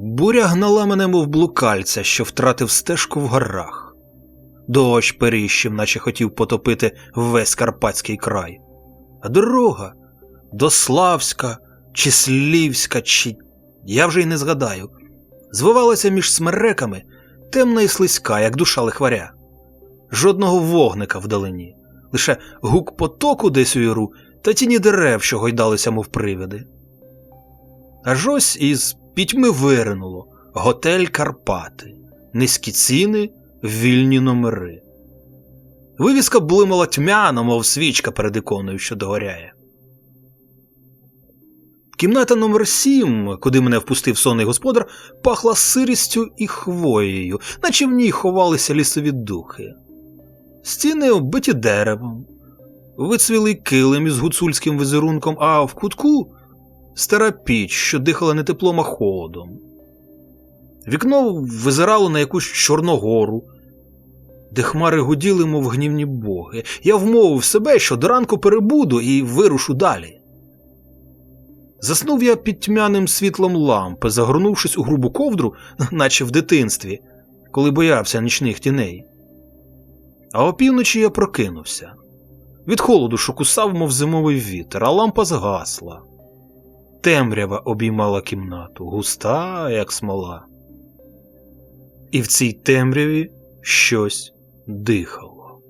Буря гнала мене, мов блукальця, що втратив стежку в горах. Дощ періщив, наче хотів потопити весь Карпатський край. А дорога до Славська, чи Слівська, чи я вже й не згадаю, звивалася між смереками, темна і слизька, як душа лихваря. Жодного вогника вдалині, лише гук потоку десь у яру та тіні дерев, що гойдалися, мов привиди. Аж ось із пітьми виринуло готель Карпати, низькі ціни, вільні номери. Вивіска блимала тьмяно, мов свічка перед іконою, що догоряє. Кімната номер сім, куди мене впустив сонний господар, пахла сирістю і хвоєю, наче в ній ховалися лісові духи. Стіни оббиті деревом, вицвілий килим із гуцульським візерунком, а в кутку стара піч, що дихала не теплом, а холодом. Вікно визирало на якусь Чорногору, де хмари гуділи, мов гнівні боги. Я вмовив себе, що до ранку перебуду і вирушу далі. Заснув я під тьмяним світлом лампи, загорнувшись у грубу ковдру, наче в дитинстві, коли боявся нічних тіней. А опівночі я прокинувся. Від холоду, що кусав, мов зимовий вітер, а лампа згасла. Темрява обіймала кімнату, густа, як смола. І в цій темряві щось дихало.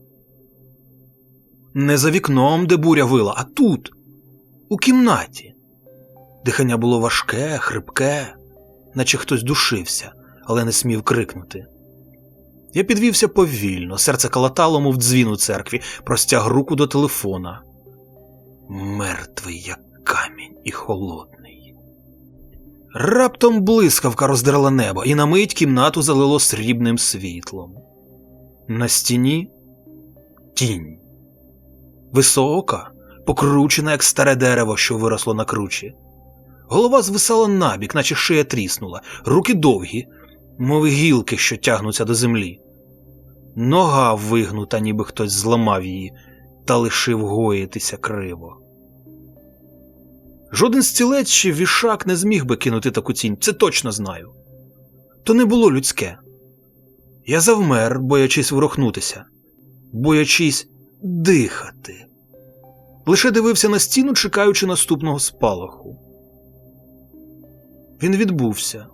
Не за вікном, де буря вила, а тут, у кімнаті. Дихання було важке, хрипке, наче хтось душився, але не смів крикнути. Я підвівся повільно, серце калатало, мов дзвін у церкві, простяг руку до телефона. Мертвий, як камінь і холодний. Раптом блискавка роздерла небо, і на мить кімнату залило срібним світлом. На стіні тінь. Висока, покручена, як старе дерево, що виросло на кручі. Голова звисала набік, наче шия тріснула, руки довгі, мов гілки, що тягнуться до землі. Нога вигнута, ніби хтось зламав її та лишив гоїтися криво. Жоден стілець чи вішак не зміг би кинути таку тінь, це точно знаю. То не було людське. Я завмер, боячись ворухнутися, боячись дихати. Лише дивився на стіну, чекаючи наступного спалаху. Він відбувся,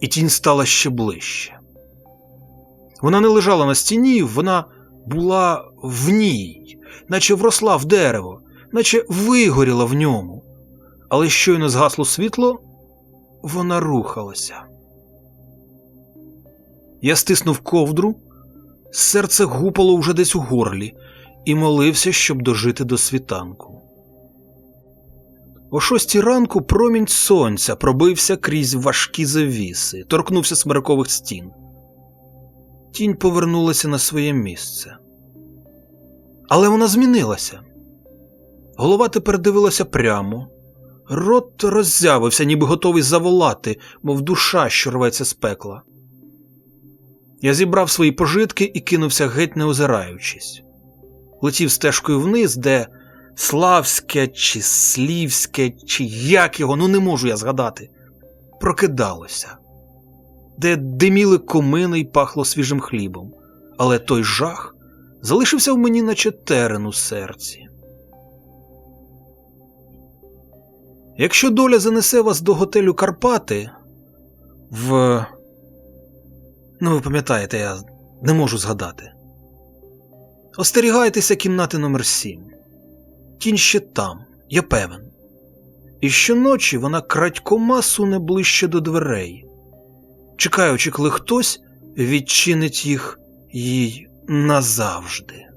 і тінь стала ще ближче. Вона не лежала на стіні, вона була в ній, наче вросла в дерево, наче вигоріла в ньому. Але щойно згасло світло, вона рухалася. Я стиснув ковдру, серце гупало вже десь у горлі, і молився, щоб дожити до світанку. О шостій ранку промінь сонця пробився крізь важкі завіси, торкнувся смеркових стін. Тінь повернулася на своє місце. Але вона змінилася. Голова тепер дивилася прямо, рот роззявився, ніби готовий заволати, мов душа, що рветься з пекла. Я зібрав свої пожитки і кинувся геть не озираючись. Летів стежкою вниз, де Славське чи Слівське, чи як його, ну не можу я згадати, прокидалося, де диміли комини й пахло свіжим хлібом, але той жах залишився в мені, наче терен у серці. Якщо доля занесе вас до готелю Карпати, в. Ну, ви пам'ятаєте, я не можу згадати. Остерігайтеся кімнати номер 7 Тінь ще там, я певен. І щоночі вона крадькома суне ближче до дверей, чекаючи, коли хтось відчинить їх їй назавжди.